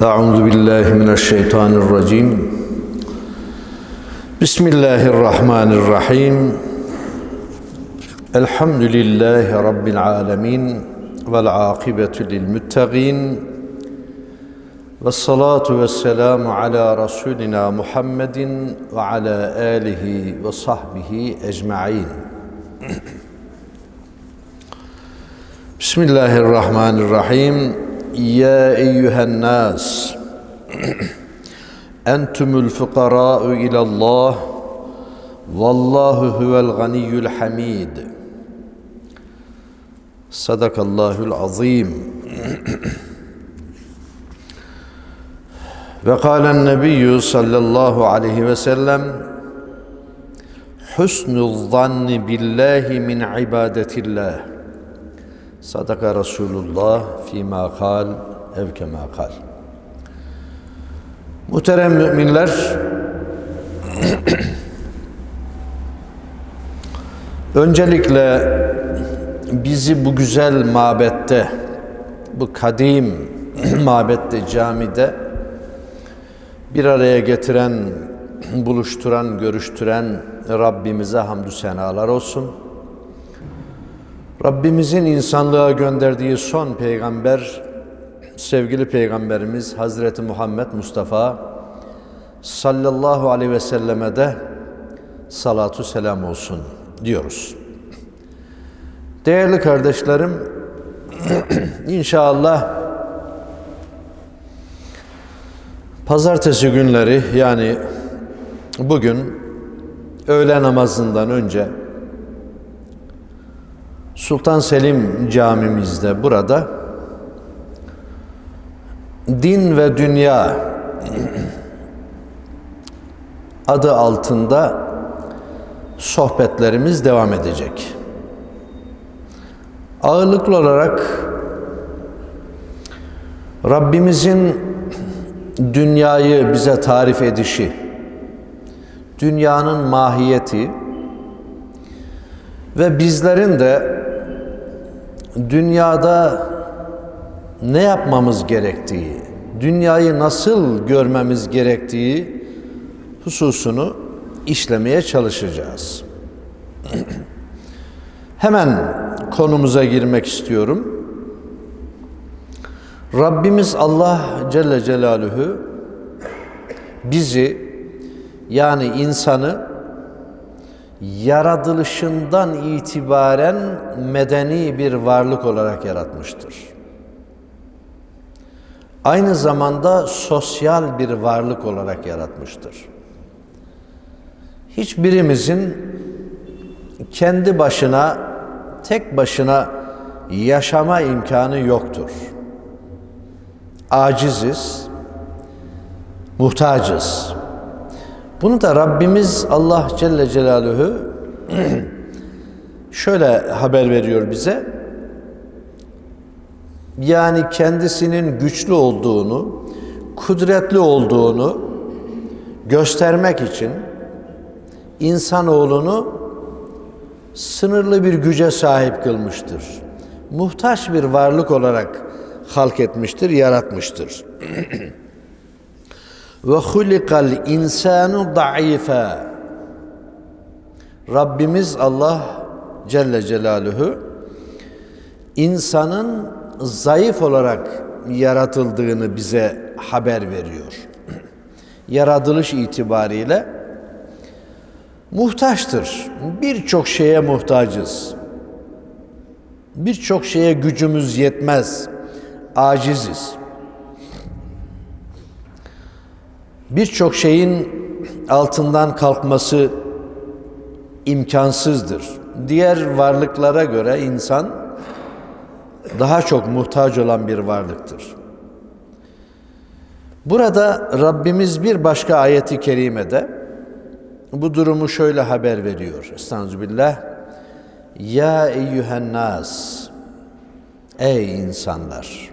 أعوذ بالله من الشيطان الرجيم. بسم الله الرحمن الرحيم. الحمد لله رب العالمين والعاقبة للمتقين والصلاة والسلام على رسولنا محمد وعلى آله وصحبه أجمعين. بسم الله الرحمن الرحيم. يا أيها الناس أنتم الفقراء إلى الله والله هو الغني الحميد صدق الله العظيم وقال النبي صلى الله عليه وسلم حسن الظن بالله من عبادة الله Sadaka Resulullah fîmâ kal ev kemâ kal. Muhterem müminler, öncelikle bizi bu güzel mabette, bu kadim mabette, camide bir araya getiren, buluşturan, görüştüren Rabbimize hamdü senalar olsun.'' Rabbimizin insanlığa gönderdiği son peygamber, sevgili peygamberimiz Hazreti Muhammed Mustafa sallallahu aleyhi ve selleme de salatu selam olsun diyoruz. Değerli kardeşlerim, inşallah pazartesi günleri yani bugün öğle namazından önce Sultan Selim camimizde burada din ve dünya adı altında sohbetlerimiz devam edecek. Ağırlıklı olarak Rabbimizin dünyayı bize tarif edişi, dünyanın mahiyeti ve bizlerin de dünyada ne yapmamız gerektiği, dünyayı nasıl görmemiz gerektiği hususunu işlemeye çalışacağız. Hemen konumuza girmek istiyorum. Rabbimiz Allah Celle Celaluhu bizi yani insanı yaratılışından itibaren medeni bir varlık olarak yaratmıştır. Aynı zamanda sosyal bir varlık olarak yaratmıştır. Hiçbirimizin kendi başına, tek başına yaşama imkanı yoktur. Aciziz, muhtacız. Bunu da Rabbimiz Allah Celle Celaluhu şöyle haber veriyor bize. Yani kendisinin güçlü olduğunu, kudretli olduğunu göstermek için insanoğlunu sınırlı bir güce sahip kılmıştır. Muhtaç bir varlık olarak halk etmiştir, yaratmıştır. Ve hulikal insanu da'ifa. Rabbimiz Allah Celle Celaluhu insanın zayıf olarak yaratıldığını bize haber veriyor. Yaratılış itibariyle muhtaçtır. Birçok şeye muhtacız. Birçok şeye gücümüz yetmez. Aciziz. Birçok şeyin altından kalkması imkansızdır. Diğer varlıklara göre insan daha çok muhtaç olan bir varlıktır. Burada Rabbimiz bir başka ayeti kerimede bu durumu şöyle haber veriyor. Estağfirullah. Ya eyyühen nas Ey insanlar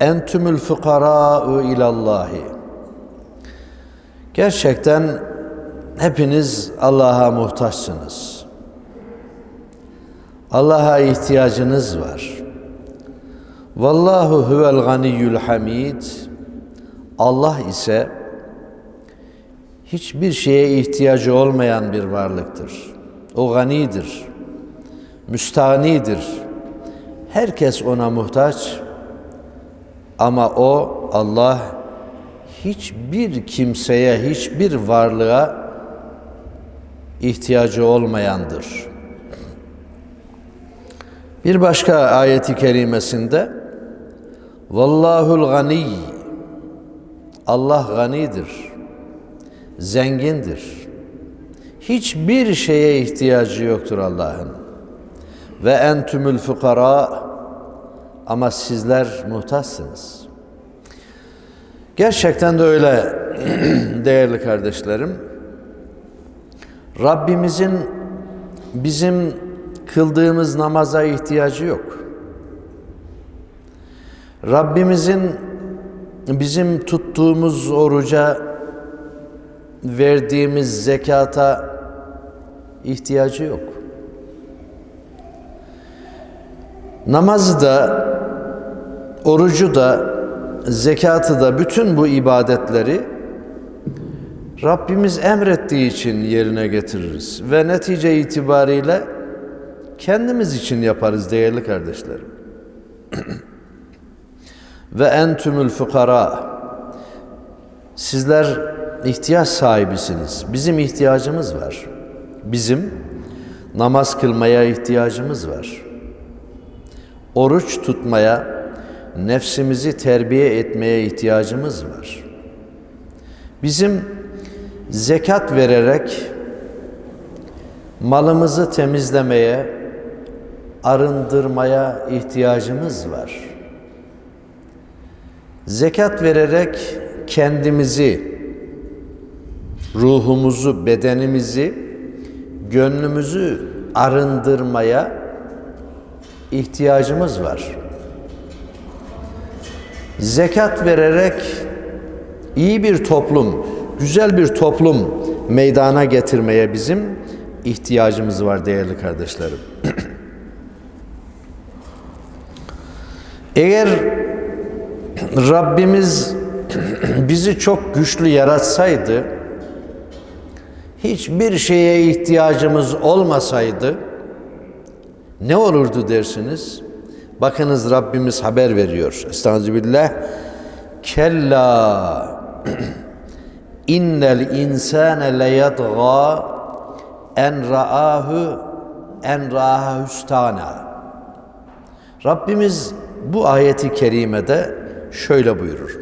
Entümül fukarâ'u ilallahi Gerçekten hepiniz Allah'a muhtaçsınız. Allah'a ihtiyacınız var. Vallahu huvel ganiyyul hamid. Allah ise hiçbir şeye ihtiyacı olmayan bir varlıktır. O ganidir, müstanidir. Herkes ona muhtaç ama o Allah hiçbir kimseye, hiçbir varlığa ihtiyacı olmayandır. Bir başka ayeti kerimesinde Vallahul gani Allah ganidir, zengindir. Hiçbir şeye ihtiyacı yoktur Allah'ın. Ve entümül fukara ama sizler muhtaçsınız. Gerçekten de öyle değerli kardeşlerim. Rabbimizin bizim kıldığımız namaza ihtiyacı yok. Rabbimizin bizim tuttuğumuz oruca, verdiğimiz zekata ihtiyacı yok. Namazı da, orucu da, zekatı da, bütün bu ibadetleri Rabbimiz emrettiği için yerine getiririz. Ve netice itibariyle kendimiz için yaparız değerli kardeşlerim. Ve entümül fukara Sizler ihtiyaç sahibisiniz. Bizim ihtiyacımız var. Bizim namaz kılmaya ihtiyacımız var. Oruç tutmaya, nefsimizi terbiye etmeye ihtiyacımız var. Bizim zekat vererek malımızı temizlemeye, arındırmaya ihtiyacımız var. Zekat vererek kendimizi, ruhumuzu, bedenimizi, gönlümüzü arındırmaya ihtiyacımız var. Zekat vererek iyi bir toplum, güzel bir toplum meydana getirmeye bizim ihtiyacımız var değerli kardeşlerim. Eğer Rabbimiz bizi çok güçlü yaratsaydı, hiçbir şeye ihtiyacımız olmasaydı ne olurdu dersiniz? Bakınız Rabbimiz haber veriyor. Estağfirullah. Kella innel insane leyadgâ en ra'ahu en ra'ahu hüstana. Rabbimiz bu ayeti kerimede şöyle buyurur.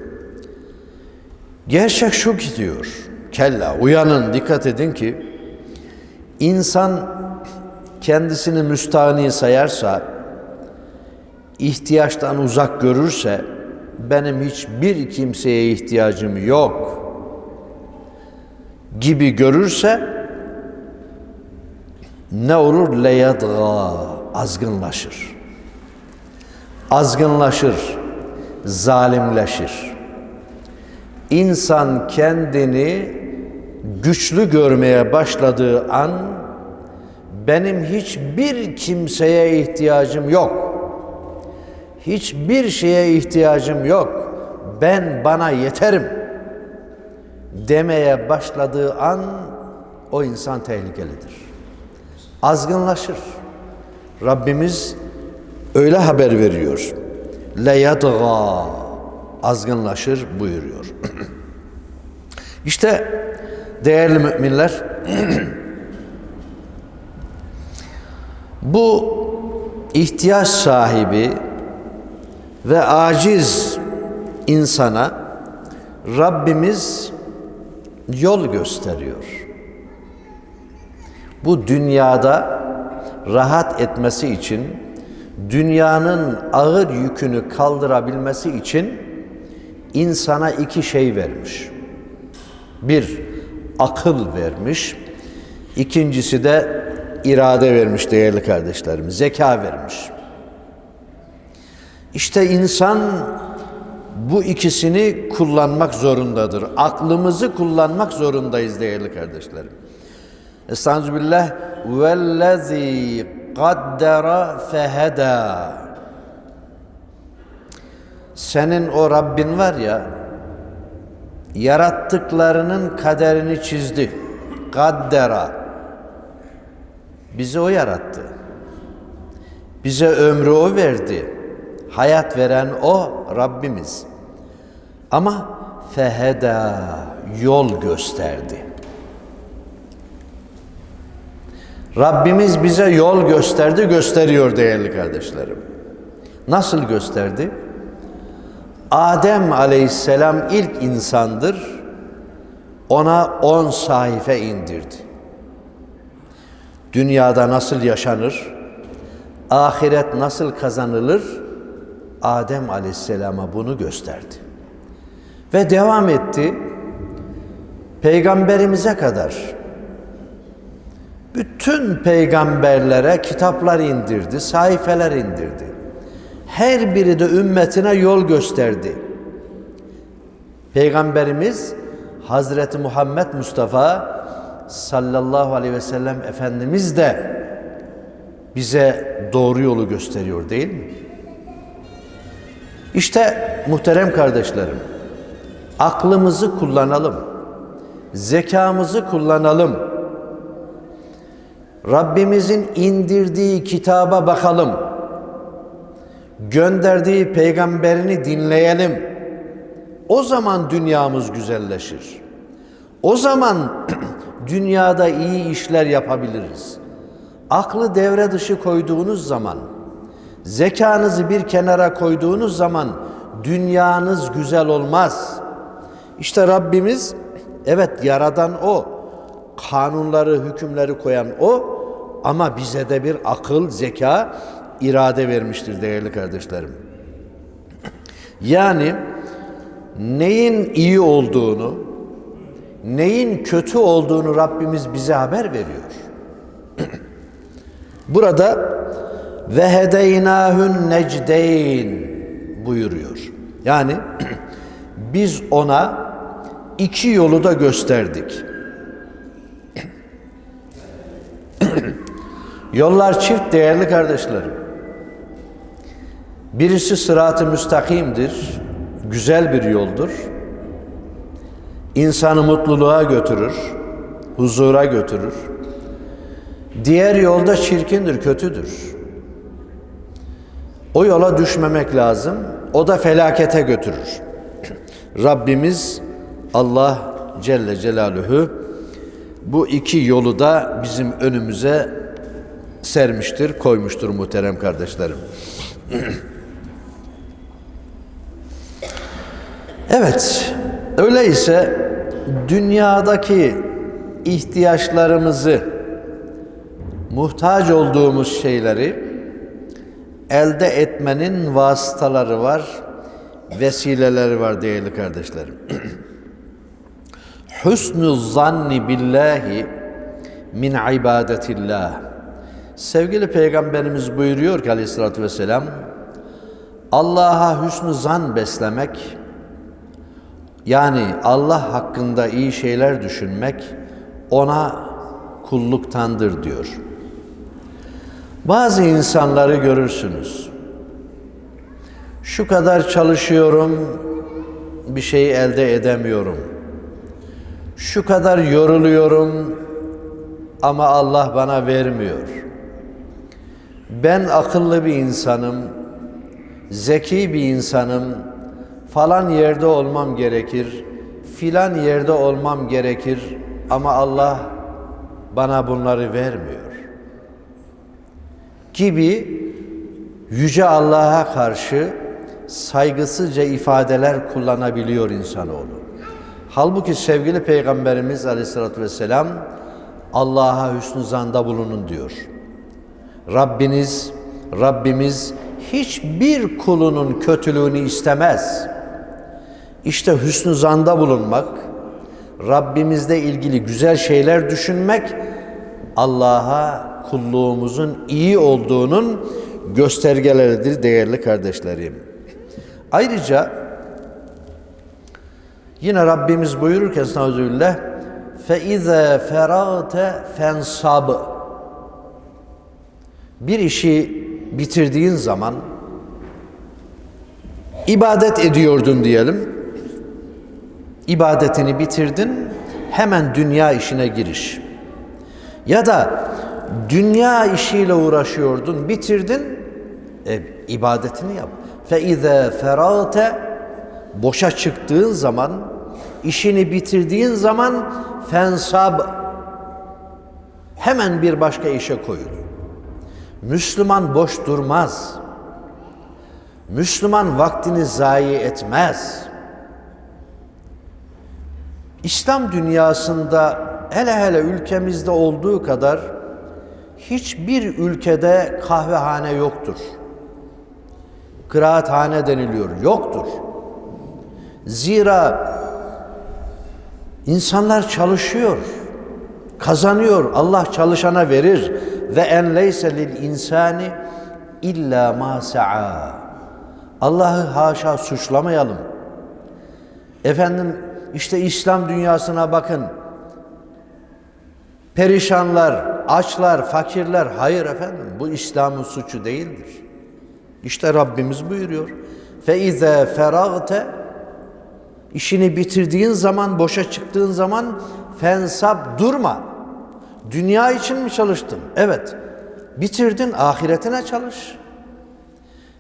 Gerçek şu ki diyor. Kella uyanın dikkat edin ki insan kendisini müstahni sayarsa ihtiyaçtan uzak görürse benim hiçbir kimseye ihtiyacım yok gibi görürse ne olur leyadga azgınlaşır. Azgınlaşır, zalimleşir. İnsan kendini güçlü görmeye başladığı an benim hiçbir kimseye ihtiyacım yok. Hiçbir şeye ihtiyacım yok. Ben bana yeterim demeye başladığı an o insan tehlikelidir. Azgınlaşır. Rabbimiz öyle haber veriyor. Leyadga azgınlaşır buyuruyor. işte değerli müminler bu ihtiyaç sahibi ve aciz insana Rabbimiz yol gösteriyor. Bu dünyada rahat etmesi için, dünyanın ağır yükünü kaldırabilmesi için insana iki şey vermiş. Bir, akıl vermiş. İkincisi de irade vermiş değerli kardeşlerim. Zeka vermiş. İşte insan bu ikisini kullanmak zorundadır. Aklımızı kullanmak zorundayız değerli kardeşlerim. Estağfirullah. Vellezî kaddera feheda. Senin o Rabbin var ya, yarattıklarının kaderini çizdi. Kaddera. Bizi o yarattı. Bize ömrü o verdi. Hayat veren o Rabbimiz. Ama feheda yol gösterdi. Rabbimiz bize yol gösterdi, gösteriyor değerli kardeşlerim. Nasıl gösterdi? Adem aleyhisselam ilk insandır. Ona on sahife indirdi. Dünyada nasıl yaşanır? Ahiret nasıl kazanılır? Adem aleyhisselama bunu gösterdi. Ve devam etti. Peygamberimize kadar bütün peygamberlere kitaplar indirdi, sayfeler indirdi. Her biri de ümmetine yol gösterdi. Peygamberimiz Hazreti Muhammed Mustafa sallallahu aleyhi ve sellem Efendimiz de bize doğru yolu gösteriyor değil mi? İşte muhterem kardeşlerim, aklımızı kullanalım, zekamızı kullanalım. Rabbimizin indirdiği kitaba bakalım. Gönderdiği peygamberini dinleyelim. O zaman dünyamız güzelleşir. O zaman dünyada iyi işler yapabiliriz. Aklı devre dışı koyduğunuz zaman, zekanızı bir kenara koyduğunuz zaman dünyanız güzel olmaz. İşte Rabbimiz evet yaradan o, kanunları, hükümleri koyan o ama bize de bir akıl, zeka, irade vermiştir değerli kardeşlerim. Yani neyin iyi olduğunu, neyin kötü olduğunu Rabbimiz bize haber veriyor. Burada ve hedeynâhün necdeyn buyuruyor. Yani biz ona iki yolu da gösterdik. Yollar çift değerli kardeşlerim. Birisi sırat-ı müstakimdir, güzel bir yoldur. İnsanı mutluluğa götürür, huzura götürür. Diğer yolda çirkindir, kötüdür. O yola düşmemek lazım. O da felakete götürür. Rabbimiz Allah Celle Celaluhu bu iki yolu da bizim önümüze sermiştir, koymuştur muhterem kardeşlerim. evet, öyleyse dünyadaki ihtiyaçlarımızı, muhtaç olduğumuz şeyleri elde etmenin vasıtaları var, vesileleri var değerli kardeşlerim. Hüsnü zanni billahi min ibadetillah. Sevgili Peygamberimiz buyuruyor ki aleyhissalatü vesselam, Allah'a hüsnü zan beslemek, yani Allah hakkında iyi şeyler düşünmek, ona kulluktandır diyor. Bazı insanları görürsünüz. Şu kadar çalışıyorum, bir şeyi elde edemiyorum. Şu kadar yoruluyorum ama Allah bana vermiyor. Ben akıllı bir insanım, zeki bir insanım, falan yerde olmam gerekir, filan yerde olmam gerekir ama Allah bana bunları vermiyor gibi yüce Allah'a karşı saygısızca ifadeler kullanabiliyor insanoğlu. Halbuki sevgili Peygamberimiz Aleyhisselatü Vesselam Allah'a hüsnü zanda bulunun diyor. Rabbiniz, Rabbimiz hiçbir kulunun kötülüğünü istemez. İşte hüsnü zanda bulunmak, Rabbimizle ilgili güzel şeyler düşünmek, Allah'a kulluğumuzun iyi olduğunun göstergeleridir değerli kardeşlerim. Ayrıca yine Rabbimiz buyururken Estağfirullah فَاِذَا فَرَغْتَ فَانْصَبْ Bir işi bitirdiğin zaman ibadet ediyordun diyelim. ibadetini bitirdin, hemen dünya işine giriş. Ya da dünya işiyle uğraşıyordun, bitirdin, e, ibadetini yap. İze ferate boşa çıktığın zaman, işini bitirdiğin zaman fensab hemen bir başka işe koyul. Müslüman boş durmaz. Müslüman vaktini zayi etmez. İslam dünyasında hele hele ülkemizde olduğu kadar hiçbir ülkede kahvehane yoktur. Kıraathane deniliyor, yoktur. Zira insanlar çalışıyor, kazanıyor. Allah çalışana verir ve en leyse lil insani illa ma sa'a. Allah'ı haşa suçlamayalım. Efendim işte İslam dünyasına bakın. Perişanlar, açlar, fakirler. Hayır efendim bu İslam'ın suçu değildir. İşte Rabbimiz buyuruyor. Feize feragte işini bitirdiğin zaman, boşa çıktığın zaman fensab durma. Dünya için mi çalıştın? Evet. Bitirdin, ahiretine çalış.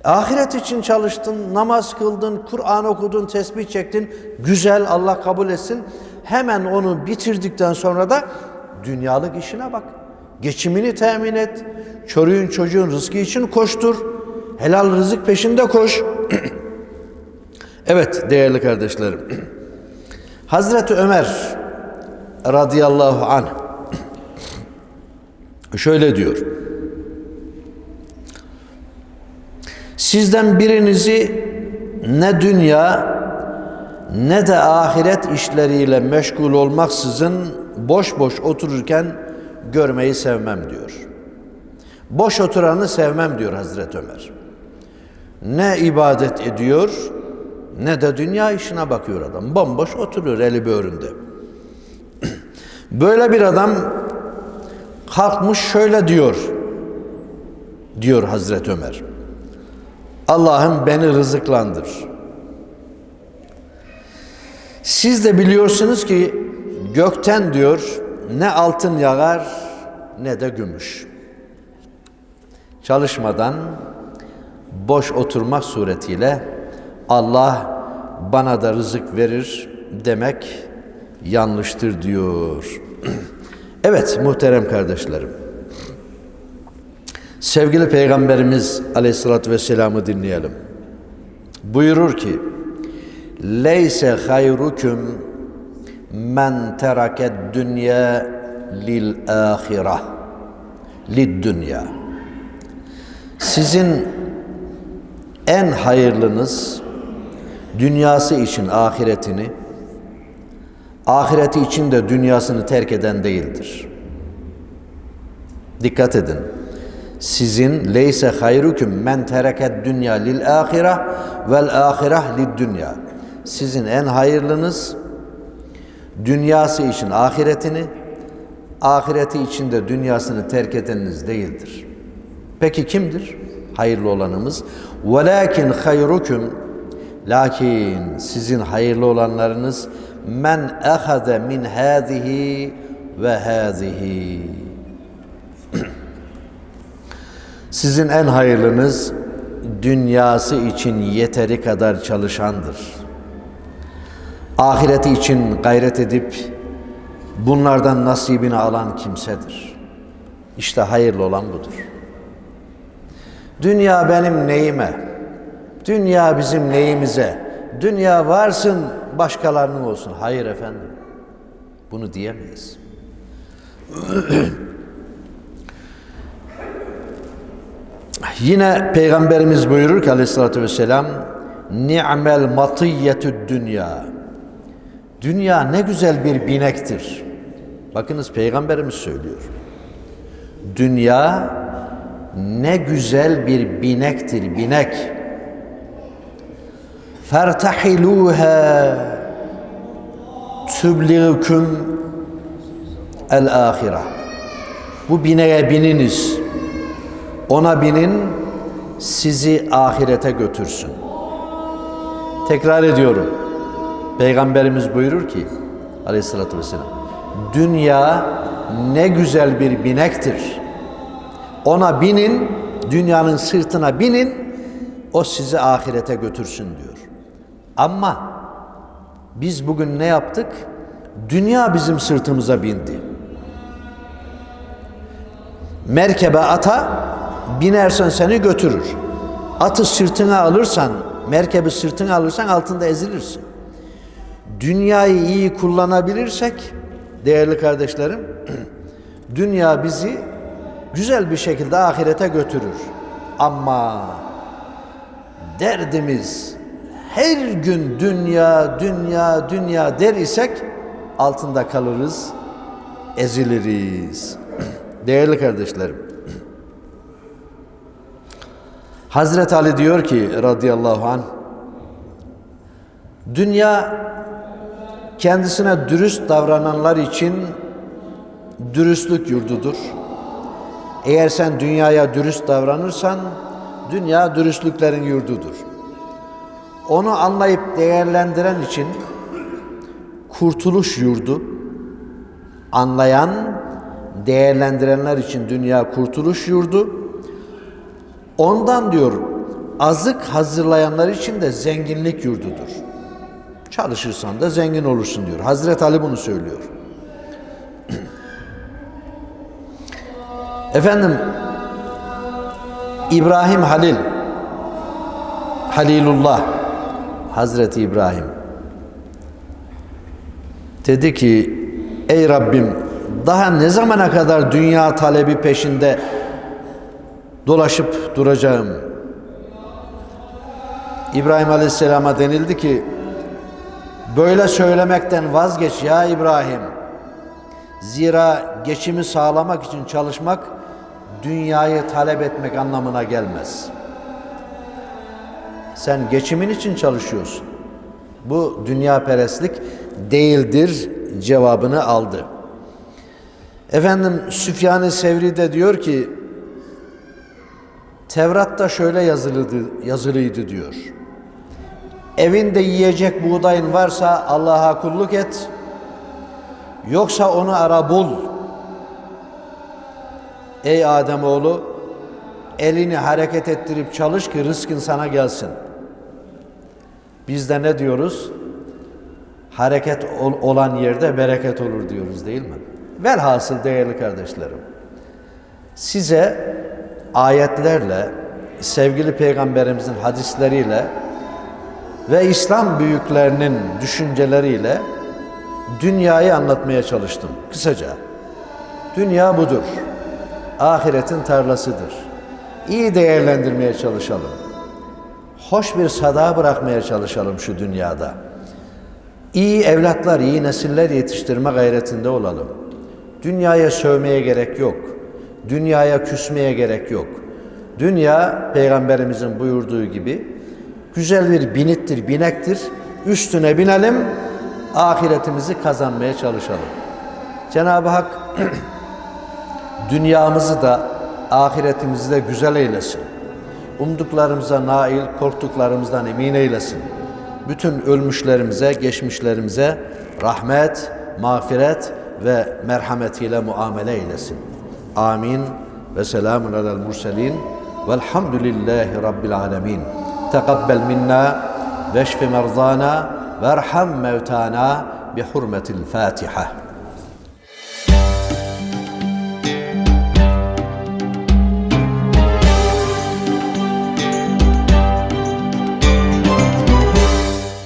Ahiret için çalıştın, namaz kıldın, Kur'an okudun, tesbih çektin. Güzel, Allah kabul etsin. Hemen onu bitirdikten sonra da dünyalık işine bak. Geçimini temin et. Çocuğun çocuğun rızkı için koştur. Helal rızık peşinde koş. evet değerli kardeşlerim. Hazreti Ömer radıyallahu anh şöyle diyor. Sizden birinizi ne dünya ne de ahiret işleriyle meşgul olmaksızın boş boş otururken görmeyi sevmem diyor. Boş oturanı sevmem diyor Hazreti Ömer. Ne ibadet ediyor ne de dünya işine bakıyor adam. Bomboş oturuyor eli böğründe. Böyle bir adam kalkmış şöyle diyor. Diyor Hazreti Ömer. Allah'ım beni rızıklandır. Siz de biliyorsunuz ki gökten diyor ne altın yağar ne de gümüş. Çalışmadan boş oturmak suretiyle Allah bana da rızık verir demek yanlıştır diyor. evet muhterem kardeşlerim. Sevgili Peygamberimiz Aleyhisselatü Vesselam'ı dinleyelim. Buyurur ki, Leyse hayrukum men teraket dünya lil ahireh lid dünya. Sizin en hayırlınız dünyası için ahiretini, ahireti için de dünyasını terk eden değildir. Dikkat edin sizin leyse hayrukum men tereket dünya lil ahireh vel ahireh lid dünya. Sizin en hayırlınız dünyası için ahiretini, ahireti için de dünyasını terk edeniniz değildir. Peki kimdir? Hayırlı olanımız. Velakin hayrukum lakin sizin hayırlı olanlarınız men ehade min hadihi ve hadihi. Sizin en hayırlınız dünyası için yeteri kadar çalışandır. Ahireti için gayret edip bunlardan nasibini alan kimsedir. İşte hayırlı olan budur. Dünya benim neyime? Dünya bizim neyimize? Dünya varsın başkalarının olsun. Hayır efendim. Bunu diyemeyiz. Yine Peygamberimiz buyurur ki aleyhissalatü vesselam Ni'mel matiyyetü dünya Dünya ne güzel bir binektir. Bakınız Peygamberimiz söylüyor. Dünya ne güzel bir binektir, binek. Fertahiluha tübliğüküm el ahire. Bu bineğe bininiz. Ona binin, sizi ahirete götürsün. Tekrar ediyorum. Peygamberimiz buyurur ki aleyhissalatü vesselam dünya ne güzel bir binektir. Ona binin, dünyanın sırtına binin, o sizi ahirete götürsün diyor. Ama biz bugün ne yaptık? Dünya bizim sırtımıza bindi. Merkebe ata binersen seni götürür. Atı sırtına alırsan, merkebi sırtına alırsan altında ezilirsin. Dünyayı iyi kullanabilirsek değerli kardeşlerim, dünya bizi güzel bir şekilde ahirete götürür. Ama derdimiz her gün dünya, dünya, dünya der isek altında kalırız, eziliriz. Değerli kardeşlerim, Hazreti Ali diyor ki radıyallahu anh, dünya kendisine dürüst davrananlar için dürüstlük yurdudur. Eğer sen dünyaya dürüst davranırsan, dünya dürüstlüklerin yurdudur. Onu anlayıp değerlendiren için kurtuluş yurdu, anlayan, değerlendirenler için dünya kurtuluş yurdu. Ondan diyor, azık hazırlayanlar için de zenginlik yurdudur. Çalışırsan da zengin olursun diyor. Hazreti Ali bunu söylüyor. Efendim İbrahim Halil Halilullah Hazreti İbrahim dedi ki ey Rabbim daha ne zamana kadar dünya talebi peşinde dolaşıp duracağım? İbrahim Aleyhisselam'a denildi ki böyle söylemekten vazgeç ya İbrahim. Zira geçimi sağlamak için çalışmak dünyayı talep etmek anlamına gelmez. Sen geçimin için çalışıyorsun. Bu dünya perestlik değildir cevabını aldı. Efendim Süfyan-ı Sevri de diyor ki Tevrat'ta şöyle yazılıydı, yazılıydı diyor. Evinde yiyecek buğdayın varsa Allah'a kulluk et. Yoksa onu ara bul. Ey Ademoğlu, elini hareket ettirip çalış ki rızkın sana gelsin. Biz de ne diyoruz? Hareket ol, olan yerde bereket olur diyoruz değil mi? Velhasıl değerli kardeşlerim, size ayetlerle, sevgili peygamberimizin hadisleriyle ve İslam büyüklerinin düşünceleriyle dünyayı anlatmaya çalıştım. Kısaca, dünya budur. Ahiretin tarlasıdır. İyi değerlendirmeye çalışalım. Hoş bir sada bırakmaya çalışalım şu dünyada. İyi evlatlar, iyi nesiller yetiştirme gayretinde olalım. Dünyaya sövmeye gerek yok. Dünyaya küsmeye gerek yok. Dünya peygamberimizin buyurduğu gibi güzel bir binittir, binektir. Üstüne binelim, ahiretimizi kazanmaya çalışalım. Cenab-ı Hak dünyamızı da ahiretimizi de güzel eylesin. Umduklarımıza nail, korktuklarımızdan emin eylesin. Bütün ölmüşlerimize, geçmişlerimize rahmet, mağfiret ve merhametiyle muamele eylesin. Amin ve selamun alel murselin velhamdülillahi rabbil alemin. تقبل منا واشف مرضانا وارحم موتانا بحرمة الفاتحة.